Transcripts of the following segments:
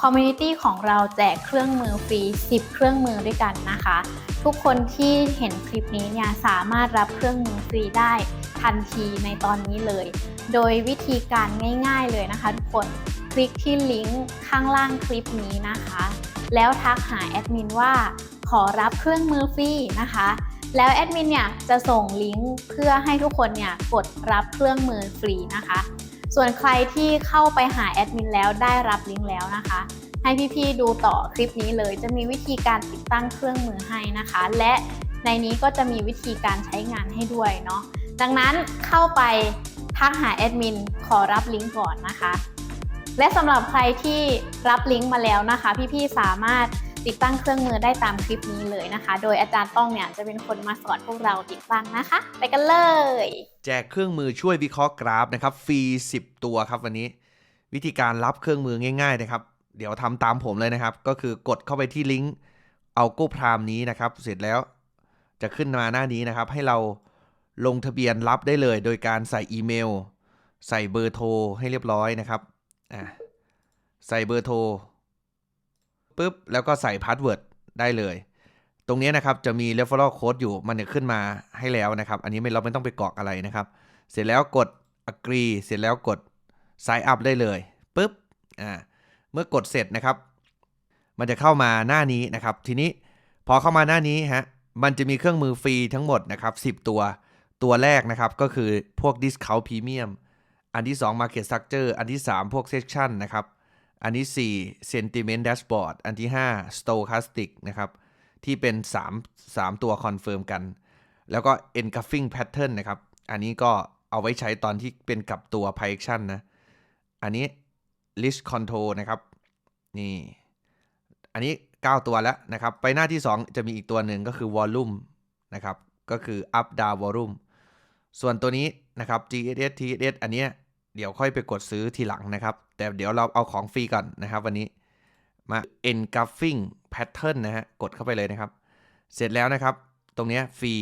คอมมูนิตี้ของเราแจกเครื่องมือฟรี 10 เครื่องมือด้วยกันนะคะ ทุกคนที่เห็นคลิปนี้เนี่ยสามารถรับเครื่องมือฟรีได้ทันทีในตอนนี้เลย โดยวิธีการง่าย ๆเลยนะคะทุกคนคลิกที่ลิงก์ข้างล่างคลิปนี้นะคะ แล้วทักหาแอดมินว่าขอรับเครื่องมือฟรีนะคะแล้วแอดมินเนี่ยจะส่งลิงก์เพื่อให้ทุกคนเนี่ยกดรับเครื่องมือฟรีนะคะ ส่วนใครที่เข้าไปหาแอดมินแล้วได้รับลิงก์แล้วนะคะ ให้พี่ๆดูต่อคลิปนี้เลย จะมีวิธีการติดตั้งเครื่องมือให้นะคะ และในนี้ก็จะมีวิธีการใช้งานให้ด้วยเนาะดังนั้นเข้าไปทักหาแอดมินขอรับลิงก์ก่อนนะคะ และสำหรับใครที่รับลิงก์มาแล้วนะคะ พี่ๆสามารถติดตั้งเครื่องมือได้ตามคลิปนี้เลยนะคะ โดยอาจารย์ต้องเนี่ยจะเป็นคนมาสอนพวกเราติดตั้งนะคะ ไปกันเลย แจกเครื่องมือช่วยวิเคราะห์กราฟนะครับฟรี 10 ตัวครับวันนี้ วิธีการรับเครื่องมือง่ายๆนะครับ เดี๋ยวทำตามผมเลยนะครับ ก็คือกดเข้าไปที่ลิงก์เอาโก้พรามนี้นะครับ เสร็จแล้วจะขึ้นมาหน้านี้นะครับ ให้เราลงทะเบียนรับได้เลย โดยการใส่อีเมล ใส่เบอร์โทรให้เรียบร้อยนะครับอะใส่เบอร์โทรปุ๊บแล้วก็ใส่พาสเวิร์ดได้เลย ตรงนี้นะครับจะมี referral code อยู่มันจะขึ้นมาให้แล้วนะครับ อันนี้ไม่เราไม่ต้องไปกรอกอะไรนะครับ เสร็จแล้วกด agree เสร็จแล้วกด sign up ได้เลยปุ๊บอ่าเมื่อกดเสร็จนะครับ มันจะเข้ามาหน้านี้นะครับ ทีนี้พอเข้ามาหน้านี้ฮะมันจะมีเครื่องมือฟรีทั้งหมดนะครับ10 ตัวตัวแรกนะครับก็คือพวก discount premium อันที่ 2 market structure อันที่ 3 พวก section นะครับ อันที่ 4 sentiment dashboard อันที่ 5 stochastic นะครับ ที่เป็น 3 3 ตัวคอนเฟิร์มกัน แล้วก็ engulfing pattern นะครับ อันนี้ก็เอาไว้ใช้ตอนที่เป็นกับตัว projection นะ อันนี้ list control นะครับ นี่ อันนี้ 9 ตัวแล้วนะครับ ไปหน้าที่ 2 จะมีอีกตัวหนึ่งก็คือ volume นะครับ ก็คือ up down volume ส่วนตัวนี้นะครับ GSS TSS อันเนี้ยเดี๋ยวค่อยไปกดซื้อทีหลังนะครับ แต่เดี๋ยวเราเอาของฟรีก่อนนะครับวันนี้ มา engulfing pattern นะฮะ กดเข้าไปเลยนะครับ เสร็จแล้วนะครับ ตรงนี้ฟรี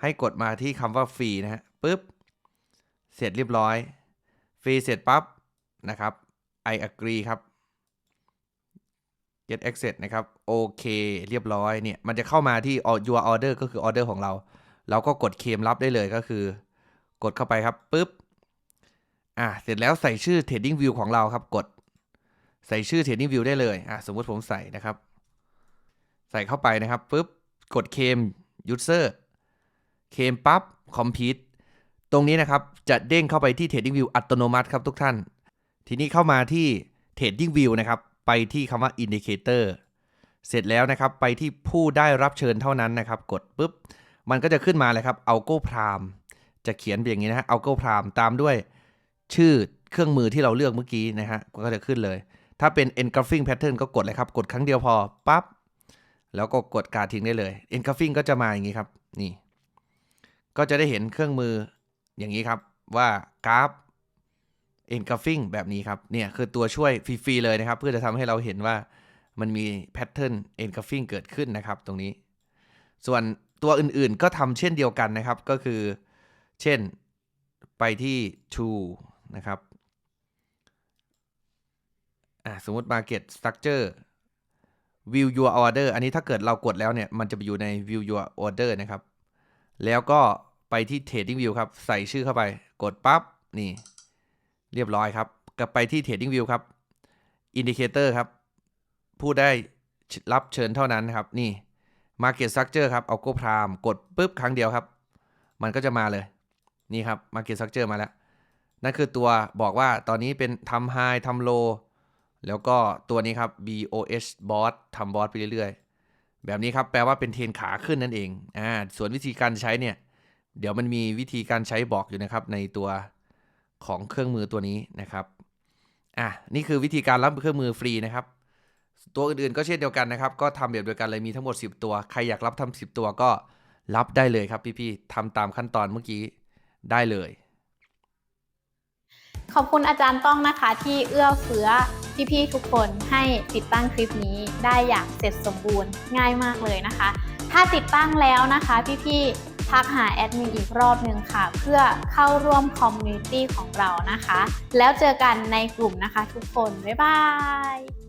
ให้กดมาที่คำว่าฟรีนะฮะปุ๊บ เสร็จเรียบร้อย ฟรีเสร็จปั๊บนะครับ I agree ครับ get access นะครับ โอเค เรียบร้อย เนี่ย มันจะเข้ามาที่ your order ก็คือ order ของเรา เราก็กดเคมรับได้เลยก็คือ กดเข้าไปครับปุ๊บ อะ เสร็จแล้วใส่ชื่อ trading view ของเราครับ กด ใส่ชื่อ trading view ได้เลยอะสมมุติผมใส่นะครับ ใส่เข้าไปนะครับปุ๊บกดเคม user เคมปั๊บ complete ตรงนี้นะครับ จะเด้งเข้าไปที่ trading view อัตโนมัติครับทุกท่าน ทีนี้เข้ามาที่ trading view นะครับ ไปที่คำว่า indicator เสร็จแล้วนะครับ ไปที่ผู้ได้รับเชิญเท่านั้นนะครับ กดปุ๊บ มันก็จะขึ้นมาเลยครับ algo prime จะเขียนเป็นอย่างนี้นะฮะ algo prime ตามด้วยชื่อเครื่องมือที่เราเลือกเมื่อกี้นะฮะก็จะขึ้นเลย ถ้าเป็น engulfing pattern ก็กดเลยครับ กดครั้งเดียวพอปั๊บแล้วก็กดการทิ้งได้เลย engulfing ก็จะมาอย่างนี้ครับ นี่ ก็จะได้เห็นเครื่องมืออย่างนี้ครับ ว่ากราฟ engulfing แบบนี้ครับ เนี่ย คือตัวช่วยฟรี ๆ เลยนะครับ เพื่อจะทำให้เราเห็นว่ามันมี pattern engulfing เกิดขึ้นนะครับ ตรงนี้ ส่วนตัวอื่นๆก็ทำเช่นเดียวกันนะครับ ก็คือ เช่นไปที่ to นะครับ อะสมมติ market structure view your order อันนี้ถ้าเกิดเรากดแล้วเนี่ย มันจะไปอยู่ใน view your order นะครับ แล้วก็ไปที่ trading view ครับ ใส่ชื่อเข้าไป กดปั๊บ นี่ เรียบร้อยครับกลับไปที่ trading view ครับ indicator ครับ ผู้ได้รับเชิญเท่านั้นนะครับ นี่ market structure ครับ เอาโกพรามกดปุ๊บครั้งเดียวครับ มันก็จะมาเลย นี่ครับ market structure มาแล้ว นั่นคือตัวบอกว่าตอนนี้เป็นทำ high ทำ low แล้วก็ตัวนี้ครับ BOS boss ทำ boss ไปเรื่อยๆ แบบนี้ครับแปลว่าเป็นเทนขาขึ้นนั่นเองอ่าส่วนวิธีการใช้เนี่ย เดี๋ยวมันมีวิธีการใช้บอกอยู่นะครับ ในตัวของเครื่องมือตัวนี้นะครับอะนี่คือวิธีการรับเครื่องมือฟรีนะครับ ตัวอื่นๆก็เช่นเดียวกันนะครับ ก็ทำแบบเดียวกันเลยมีทั้งหมด 10 ตัว ใครอยากรับทำ10 ตัวก็รับได้เลยครับพี่ๆทำตามขั้นตอนเมื่อกี้ได้เลย ขอบคุณอาจารย์ต้องนะคะ ที่เอื้อเฟื้อพี่ๆทุกคนให้ติดตั้งคลิปนี้ได้อย่างเสร็จสมบูรณ์ง่ายมากเลยนะคะ ถ้าติดตั้งแล้วนะคะ พี่ๆทักหาแอดมินอีกรอบหนึ่งค่ะ เพื่อเข้าร่วมคอมมูนิตี้ของเรานะคะ แล้วเจอกันในกลุ่มนะคะทุกคน บ๊ายบาย